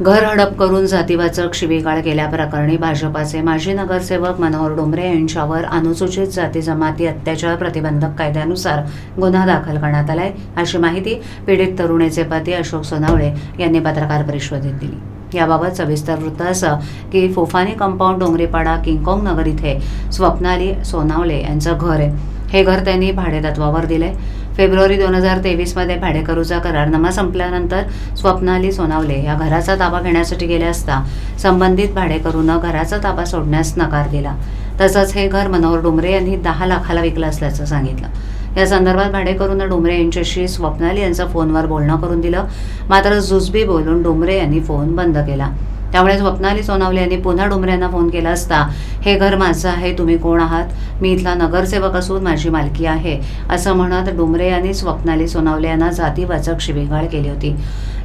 घर हडप करून जातीवाचक शिवीगाळ केल्याप्रकरणी भाजपाचे माजी नगरसेवक मनोहर डोंबरे यांच्यावर अनुसूचित जाती जमाती अत्याचार प्रतिबंधक कायद्यानुसार गुन्हा दाखल करण्यात आलाय अशी माहिती पीडित तरुणीचे पती अशोक सोनावळे यांनी पत्रकार परिषदेत दिली. याबाबत सविस्तर वृत्त असं की फोफानी कंपाऊंड डोंगरीपाडा किंगकॉंग नगर इथे स्वप्नाली सोनावळे यांचं घर आहे. हे घर त्यांनी भाडेतत्वावर दिलंय. फेब्रुवारी दोन हजार तेवीसमध्ये भाडेकरूचा करारनामा संपल्यानंतर स्वप्नाली सोनावले या घराचा ताबा घेण्यासाठी गेले असता संबंधित भाडेकरूनं घराचा ताबा सोडण्यास नकार दिला. तसंच हे घर मनोहर डुमरे यांनी दहा लाखाला विकलं असल्याचं सांगितलं. या संदर्भात भाडेकरूनं डोंबरे यांच्याशी स्वप्नाली यांचा फोनवर बोलणं करून दिलं. मात्र जुजबी बोलून डोंबरे यांनी फोन बंद केला. त्यामुळे स्वप्नाली सोनावले यांनी पुन्हा डोंबरे यांना फोन केला असता हे घर माझं आहे तुम्ही कोण आहात? मी इथला नगरसेवक असून माझी मालकी आहे असं म्हणत डोंबरे यांनी स्वप्नाली सोनावले यांना जातीवाचक शिबिगाळ केली होती.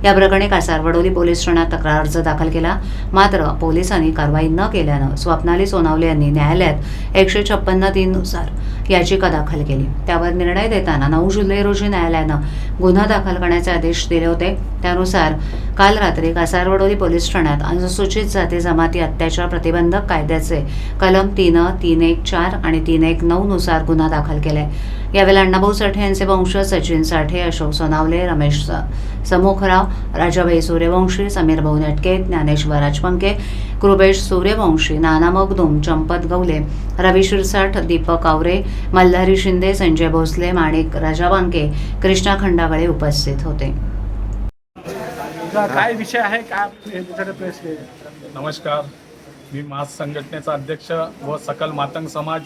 या प्रकरणी कासारवडोली पोलीस ठाण्यात तक्रार अर्ज दाखल केला. मात्र पोलिसांनी कारवाई न केल्यानं स्वप्नाली सोनावले यांनी न्यायालयात एकशे छप्पन्न तीननुसार याचिका दाखल केली. त्यावर निर्णय देताना नऊ जुलै रोजी न्यायालयानं गुन्हा दाखल करण्याचे आदेश दिले होते. त्यानुसार काल रात्री कासारवडोली पोलीस ठाण्यात अनुसूचित जाती जमाती अत्याचार प्रतिबंधक कायद्याचे कलम तीन तीन एक चार आणि तीन एक नऊ नुसार गुन्हा दाखल केलाय. यावेळी अण्णाभाऊ साठे यांचे वंशज सचिन साठे अशोक सोनावले रमेश स- समुखराव राजाबाई सूर्यवंशी समीर भाऊ नेटके ज्ञानेश्वर राजपंके कृपेश सूर्यवंशी नाना मगदुम चंपत गवले रवी शिरसाठ दीपक आवरे मल्हारी शिंदे संजय भोसले माणिक राजावांके कृष्णा खंडागळे उपस्थित होते. काय विषय आहे? काय नमस्कार. मी मास संघटनेचा अध्यक्ष व सकल मातंग समाज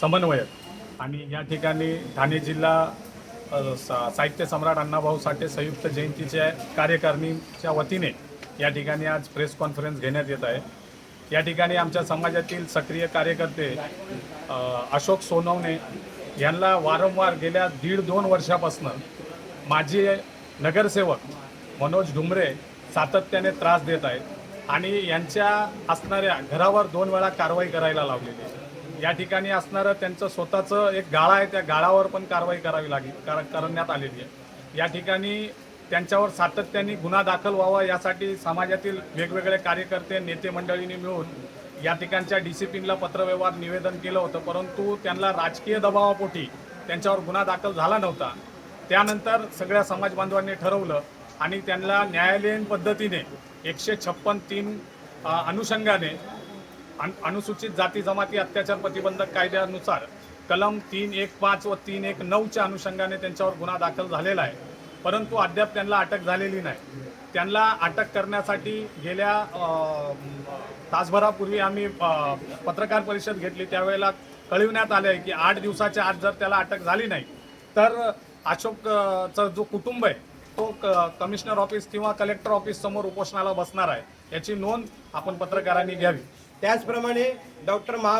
समन्वयक आणि या ठिकाणी ठाणे जिल्हा सा- साहित्य सम्राट अण्णाभाऊ साठे संयुक्त जयंतीच्या कार्यकारिणीच्या वतीने या ठिकाणी आज प्रेस कॉन्फरन्स घेण्यात येत आहे. या ठिकाणी आमच्या समाजातील सक्रिय कार्यकर्ते अशोक सोनवणे यांना वारंवार गेल्या दीड दोन वर्षापासून माझे नगरसेवक मनोज डुमरे सातत्याने त्रास देत आहेत आणि यांच्या असणाऱ्या घरावर दोन वेळा कारवाई करायला लावलेली आहे. या ठिकाणी असणारं त्यांचं स्वतःचं एक गाळा आहे त्या गाळावर पण कारवाई करावी लागेल कर करण्यात आलेली आहे. या ठिकाणी त्यांच्यावर सातत्याने गुन्हा दाखल व्हावा यासाठी समाजातील वेगवेगळे कार्यकर्ते नेते मंडळींनी मिळून या ठिकाणच्या डी सी पीला पत्रव्यवहार निवेदन केलं होतं. परंतु त्यांना राजकीय दबावापोटी त्यांच्यावर गुन्हा दाखल झाला नव्हता. त्यानंतर सगळ्या समाज बांधवांनी ठरवलं आणि त्यांना न्यायालयीन पद्धतीने एकशे छप्पन तीन अनुषंगाने अनुसूचित जाती जमाती अत्याचार प्रतिबंधक कायद्यानुसार कलम तीन एक पाच व तीन एक नऊच्या अनुषंगाने त्यांच्यावर गुन्हा दाखल झालेला आहे. परंतु अद्याप त्यांना अटक झालेली नाही. त्यांना अटक करण्यासाठी गेल्या तासभरापूर्वी आम्ही पत्रकार परिषद घेतली. त्यावेळेला कळविण्यात आले आहे की आठ दिवसाच्या आत जर त्याला अटक झाली नाही तर अशोकचा जो कुटुंब आहे तो क- कमिशनर ऑफिस किंवा कलेक्टर ऑफिस समोर उपोषणाला बसणार आहे. याची नोंद आपण पत्रकारांनी घ्यावी. त्याचप्रमाणे डॉक्टर महा